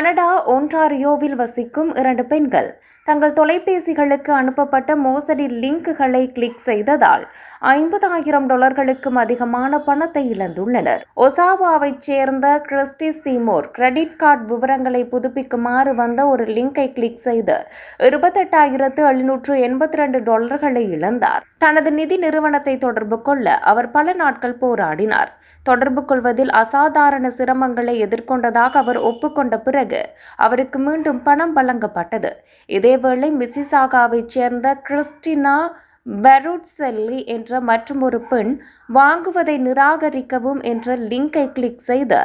Canada ஒன்டாரியோவில் வசிக்கும் இரண்டு பெண்கள் தங்கள் தொலைபேசிகளுக்கு அனுப்பப்பட்ட மோசடி லிங்குகளை கிளிக் செய்ததால் ஐம்பதாயிரம் டாலர்களுக்கும் அதிகமான பணத்தை இழந்துள்ளனர். ஒசாவாவைச் சேர்ந்த கிறிஸ்டி சீமோர் கிரெடிட் கார்டு விவரங்களை புதுப்பிக்குமாறு வந்த ஒரு லிங்கை கிளிக் செய்து இருபத்தெட்டாயிரத்து எழுநூற்று எண்பத்தி ரெண்டு டாலர்களை இழந்தார். தனது நிதி நிறுவனத்தை தொடர்பு கொள்ள அவர் பல நாட்கள் போராடினார். தொடர்பு கொள்வதில் அசாதாரண சிரமங்களை எதிர்கொண்டதாக அவர் ஒப்புக்கொண்ட பிறகு அவருக்கு மீண்டும் பணம் வழங்கப்பட்டது. இதேவேளை மிசிசாகாவைச் சேர்ந்த கிறிஸ்டினா பெருட்செல்லி என்ற மற்றொரு பெண் வாங்குவதை நிராகரிக்கவும் என்ற லிங்கை கிளிக் செய்து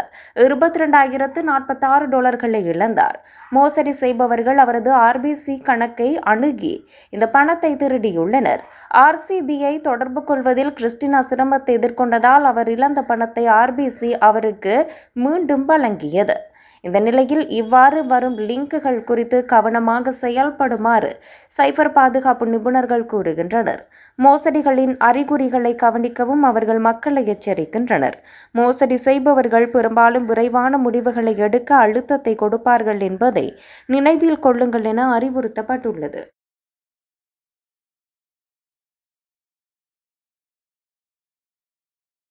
இருபத்தி ரெண்டாயிரத்து நாற்பத்தாறு டாலர்களை இழந்தார். மோசடி செய்பவர்கள் அவரது ஆர்பிசி கணக்கை அணுகி இந்த பணத்தை திருடியுள்ளனர். ஆர்சிபியை தொடர்பு கொள்வதில் கிறிஸ்டினா சிரமத்தை எதிர்கொண்டதால் அவர் இழந்த பணத்தை ஆர்பிசி அவருக்கு மீண்டும் வழங்கியது. இந்த நிலையில் இவ்வாறு வரும் லிங்குகள் குறித்து கவனமாக செயல்படுமாறு சைபர் பாதுகாப்பு நிபுணர்கள் கூறுகின்றனர். மோசடிகளின் அறிகுறிகளை கவனிக்கவும் அவர்கள் மக்களை எச்சரிக்கின்றனர். மோசடி செய்பவர்கள் பெரும்பாலும் விரைவான முடிவுகளை எடுக்க அழுத்தத்தை கொடுப்பார்கள் என்பதை நினைவில் கொள்ளுங்கள் என அறிவுறுத்தப்பட்டுள்ளது.